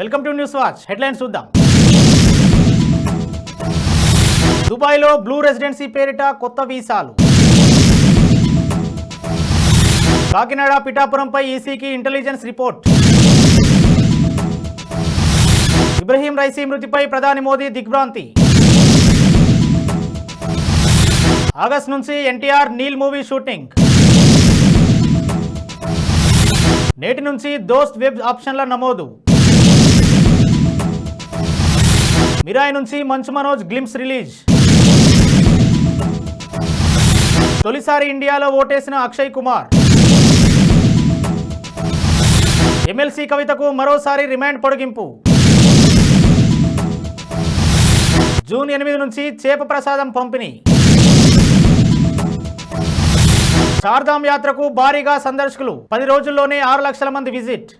Welcome to news watch. Headlines చూద్దాం. దుబాయ్లో blue residency పేరిట కొత్త వీసాలు. కాకినాడ పిఠాపురంపై ఈసీకి ఇంటెలిజెన్స్ రిపోర్ట్. ఇబ్రహీం రైసీ మృతిపై ప్రధాని మోదీ దిగ్భ్రాంతి. ఆగస్ట్ నుంచి ఎన్టీఆర్ నీల్ మూవీ షూటింగ్. నేటి నుంచి దోస్త్ వెబ్ ఆప్షన్ల నమోదు. మిరాయి నుంచి మంచు మనోజ్ గ్లిమ్స్ రిలీజ్. తొలిసారి ఇండియాలో ఓటేసిన అక్షయ్ కుమార్. ఎమ్మెల్సీ కవితకు మరోసారి రిమాండ్ పొడిగింపు. జూన్ ఎనిమిది నుంచి చేప ప్రసాదం పంపిణీ. చార్ధామ్ యాత్రకు భారీగా సందర్శకులు. పది రోజుల్లోనే ఆరు లక్షల మంది విజిట్.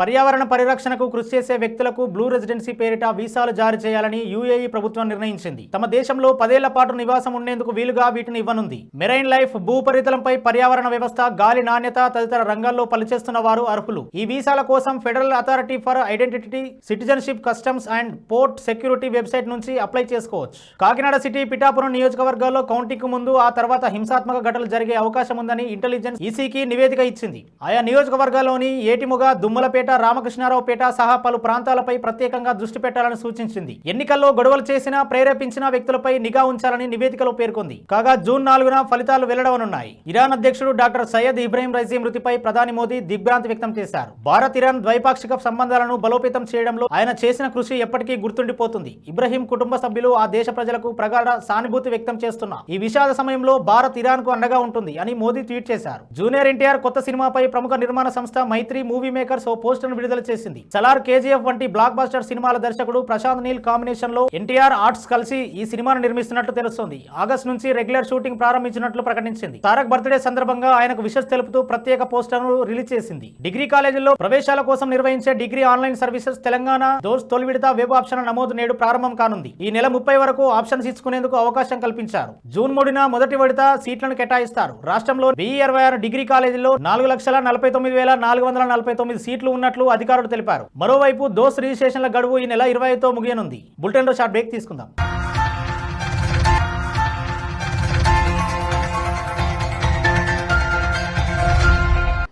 పర్యావరణ పరిరక్షణకు కృషి చేసే వ్యక్తులకు బ్లూ రెసిడెన్సీ పేరిట వీసాలు జారీ చేయాలని యూఏఈ ప్రభుత్వం నిర్ణయించింది. తమ దేశంలో పదేళ్ళ పాటు నివాసం ఉండేందుకు వీలుగా వీటిని ఇవ్వనుంది. మెరైన్ లైఫ్ భూపరితలంపై పర్యావరణ వ్యవస్థ గాలి నాణ్యత తదితర రంగాల్లో పనిచేస్తున్న వారు అర్హులు. ఈ వీసాల కోసం federal authority for identity citizenship customs and port security website నుంచి అప్లై చేసుకోవచ్చు. కాకినాడ సిటీ పిఠాపురం నియోజకవర్గాల్లో కౌంటింగ్ ముందు ఆ తర్వాత హింసాత్మక ఘటనలు జరిగే అవకాశం ఉందని ఇంటెలిజెన్స్ ఈసీకి నివేదిక ఇచ్చింది. ఆయా నియోజకవర్గాల్లోని ఏటిముగా దుమ్మలపేట రామకృష్ణారావు పేట సహా పలు ప్రాంతాలపై ప్రత్యేకంగా దృష్టి పెట్టాలని సూచించింది. ఎన్నికల్లో గొడవలు చేసిన ప్రేరేపించిన వ్యక్తులపై నిఘా ఉంచాలని నివేదికలో పేర్కొంది. కాగా జూన్ నాలుగున ఫలితాలు వెల్లడవనున్నాయి. ఇరాన్ అధ్యక్షుడు డాక్టర్ సయ్యద్ ఇబ్రాహీం రైజీ మృతిపై ప్రధాని మోదీ దిగ్భ్రాంతి వ్యక్తం చేశారు. భారత్ ఇరాన్ ద్వైపాక్షిక సంబంధాలను బలోపేతం చేయడంలో ఆయన చేసిన కృషి ఎప్పటికీ గుర్తుండిపోతుంది. ఇబ్రహీం కుటుంబ సభ్యులు ఆ దేశ ప్రజలకు ప్రగాఢ సానుభూతి వ్యక్తం చేస్తున్న. ఈ విషాద సమయంలో భారత్ ఇరాన్కు అండగా ఉంటుంది అని మోదీ ట్వీట్ చేశారు. జూనియర్ ఎన్టీఆర్ కొత్త సినిమాపై ప్రముఖ నిర్మాణ సంస్థ మైత్రి మూవీ మేకర్స్ ఓ పోస్టర్ విడుదల చేసింది. సలార్ కేజీఎఫ్ వంటి బ్లాక్ బస్టర్ సినిమాల దర్శకుడు ప్రశాంత్ నీల్ కాంబినేషన్లో ఎన్టీఆర్ ఆర్ట్స్ కలిసి ఈ సినిమాను నిర్మిస్తున్నట్లు తెలుస్తోంది. ఆగస్ట్ నుంచి రెగ్యులర్ షూటింగ్ ప్రారంభించినట్లు ప్రకటించింది. తారక్ బర్త్డే సందర్భంగా ఆయనకు విషస్ తెలుపుతూ ప్రత్యేక పోస్టర్ను రిలీజ్ చేసింది. డిగ్రీ కాలేజీల్లో ప్రవేశాల కోసం నిర్వహించే degree online services Telangana DOST తొలి విడత వెబ్ ఆప్షన్ నమోదు నేడు ప్రారంభం కానుంది. ఈ నెల ముప్పై వరకు ఆప్షన్స్ ఇచ్చుకునేందుకు అవకాశం కల్పించారు. జూన్ మూడున మొదటి విడత సీట్లను కేటాయిస్తారు. రాష్ట్రంలో వెయ్యి ఇరవై ఆరు డిగ్రీ కాలేజీలో నాలుగు లక్షల నలభై తొమ్మిది వేల నాలుగు వందల నలభై తొమ్మిది సీట్లు చేస్తున్నట్లు అధికారులు తెలిపారు. మరోవైపు దోస్ రిజిస్ట్రేషన్ల గడువు ఈ నెల ఇరవైతో ముగియనుంది. బులెటిన్లో షార్ట్ బ్రేక్ తీసుకుందాం.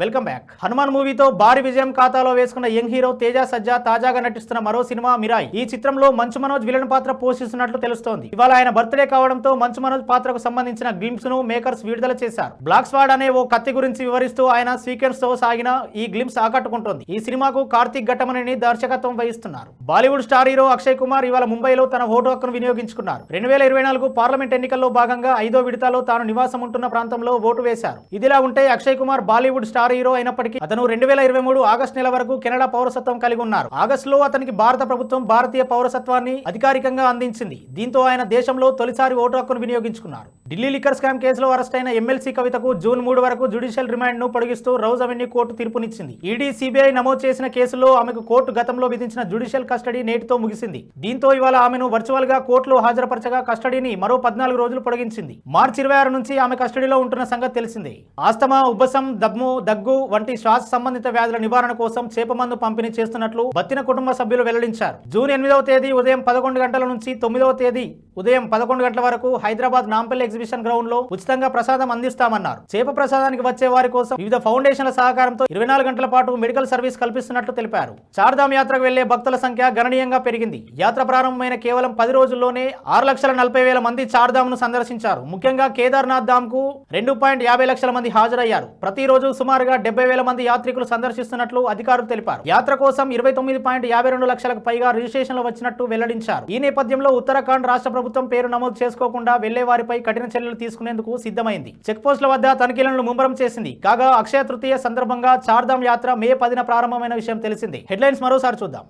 Welcome back. హనుమాన్ మూవీతో భారీ విజయం ఖాతాలో వేసుకున్న యంగ్ హీరో తేజ సజ్జా తాజాగా నటిస్తున్న మరో సినిమా మిరాయ్. ఈ చిత్రంలో మంచు మనోజ్ విలన్ పాత్ర పోషిస్తున్నట్లు తెలుస్తోంది. ఇవాళ ఆయన బర్త్డే కావడంతో మంచు మనోజ్ పాత్రకు సంబంధించిన గ్లింప్స్ను మేకర్స్ విడుదల చేశారు. బ్లాక్ స్వాడ్ అనే ఓ కత్తి గురించి వివరిస్తూ ఆయన సీక్వెన్స్తో సాగిన ఈ గ్లింప్స్ ఆకట్టుకుంటోంది. ఈ సినిమాకు కార్తీక్ ఘట్టమనేని దర్శకత్వం వహిస్తున్నారు. Bollywood star hero Akshay Kumar ఇవాళ ముంబైలో తన ఓటు హక్కును వినియోగించుకున్నారు. రెండు వేల ఇరవై నాలుగు పార్లమెంట్ ఎన్నికల్లో భాగంగా ఐదో విడతలో తాను నివాసం ఉంటున్న ప్రాంతంలో ఓటు వేశారు. ఇదిలా ఉంటే Akshay Kumar Bollywood star hero అయినప్పటికీ అతను రెండు వేల ఇరవై మూడు ఆగస్టు నెల వరకు కెనడా పౌరసత్వం కలిగి ఉన్నారు. ఆగస్టులో అతనికి భారత ప్రభుత్వం భారతీయ పౌరసత్వాన్ని అధికారికంగా అందించింది. దీంతో ఆయన దేశంలో తొలిసారి ఓటు హక్కును వినియోగించుకున్నారు. ఢిల్లీ లిక్కర్ స్కామ్ కేసులో అరెస్ట్ అయిన ఎమ్మెల్సీ కవితకు జూన్ మూడు వరకు జ్యుడిషియల్ రిమాండ్ను పొడిగిస్తూ రౌజ్ అవెన్యూ కోర్టు తీర్పునిచ్చింది. ఈడీ సిబిఐ నమోదు చేసిన కేసులో ఆమెకు కోర్టు గతంలో విధించిన జ్యుడిషియల్ కస్టడీ నేటితో ముగిసింది. దీంతో ఇవాళ ఆమెను వర్చువల్గా కోర్టులో హాజరుపరచగా కస్టడీని మరో పద్నాలుగు రోజులు పొడిగించింది. మార్చి ఇరవై ఆరు నుంచి ఆమె కస్టడీలో ఉంటున్న సంగతి తెలిసిందే. ఆస్తమా ఉబ్బసం దమ్ము దగ్గు దగ్గు వంటి శ్వాస సంబంధిత వ్యాధుల నివారణ కోసం చేపమందు పంపిణీ చేస్తున్నట్లు బత్తిన కుటుంబ సభ్యులు వెల్లడించారు. జూన్ ఎనిమిదవ తేదీ ఉదయం పదకొండు గంటల నుంచి తొమ్మిదవ తేదీ ఉదయం పదకొండు గంటల వరకు హైదరాబాద్ నాంపల్లి ఎగ్జిబిషన్ గ్రౌండ్లో ఉచితంగా ప్రసాదం అందిస్తామన్నారు. చేప ప్రసాదానికి వచ్చే వారి కోసం వివిధ ఫౌండేషన్ల సహకారంతో ఇరవై నాలుగు గంటల పాటు మెడికల్ సర్వీస్ కల్పిస్తున్నట్లు తెలిపారు. చార్ధామ్ యాత్రకు వెళ్ళే భక్తుల సంఖ్య గణనీయంగా పెరిగింది. యాత్ర ప్రారంభమైన కేవలం పది రోజుల్లోనే ఆరు లక్షల నలభై వేల మంది చార్ధామ్ను సందర్శించారు. ముఖ్యంగా కేదార్నాథ్ ధామ్కు రెండు పాయింట్ యాభై లక్షల మంది హాజరయ్యారు. ప్రతిరోజు సుమారుగా డెబ్బై వేల మంది యాత్రికులు సందర్శిస్తున్నట్లు అధికారులు తెలిపారు. యాత్ర కోసం ఇరవై తొమ్మిది పాయింట్ యాభై రెండు లక్షలకు పైగా రిజిస్ట్రేషన్లు వచ్చినట్టు వెల్లడించారు. ఈ నేపథ్యంలో ఉత్తరాఖండ్ రాష్ట్ర ప్రభుత్వం పేరు నమోదు చేసుకోకుండా వెళ్ళే వారిపై కఠిన చర్యలు తీసుకునేందుకు సిద్ధమైంది. చెక్ పోస్టుల వద్ద తనిఖీలను ముమ్మరం చేసింది. కాగా అక్షయ తృతీయ సందర్భంగా చార్ధామ్ యాత్ర మే పదిన ప్రారంభమైన విషయం తెలిసింది. హెడ్లైన్స్ మరోసారి చూద్దాం.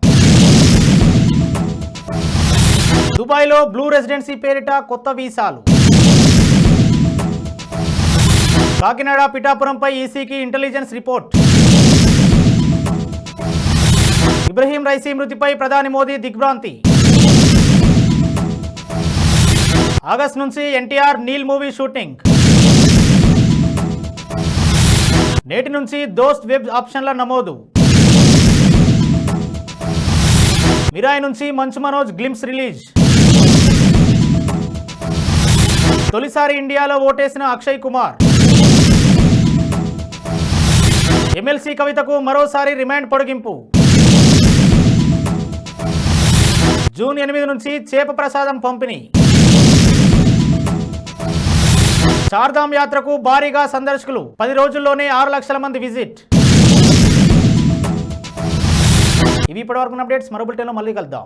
దుబాయ్లో బ్లూ రెసిడెన్సీ పేరిట కొత్త వీసాలు. కాకినాడ పిఠాపురంపై ఈసీకి ఇంటెలిజెన్స్ రిపోర్ట్. ఇబ్రహీం రైసీ మృతిపై ప్రధాని మోదీ దిగ్భ్రాంతి. ఆగస్ట్ నుంచి ఎన్టీఆర్ నీల్ మూవీ షూటింగ్. నేటి నుంచి దోస్త్ వెబ్ ఆప్షన్ల నమోదు. మిరాయి నుంచి మంచు మనోజ్ గ్లిమ్స్ రిలీజ్. తొలిసారి ఇండియాలో ఓటేసిన అక్షయ్ కుమార్. ఎమ్మెల్సీ కవితకు మరోసారి రిమాండ్ పొడిగింపు. జూన్ ఎనిమిది నుంచి చేప ప్రసాదం పంపిణీ. చార్ధామ్ యాత్రకు భారీగా సందర్శకులు. పది రోజుల్లోనే ఆరు లక్షల మంది విజిట్. ఇవి ఇప్పటివరకు అప్డేట్స్. మరో బులెటిన్లో మళ్ళీ కలుద్దాం.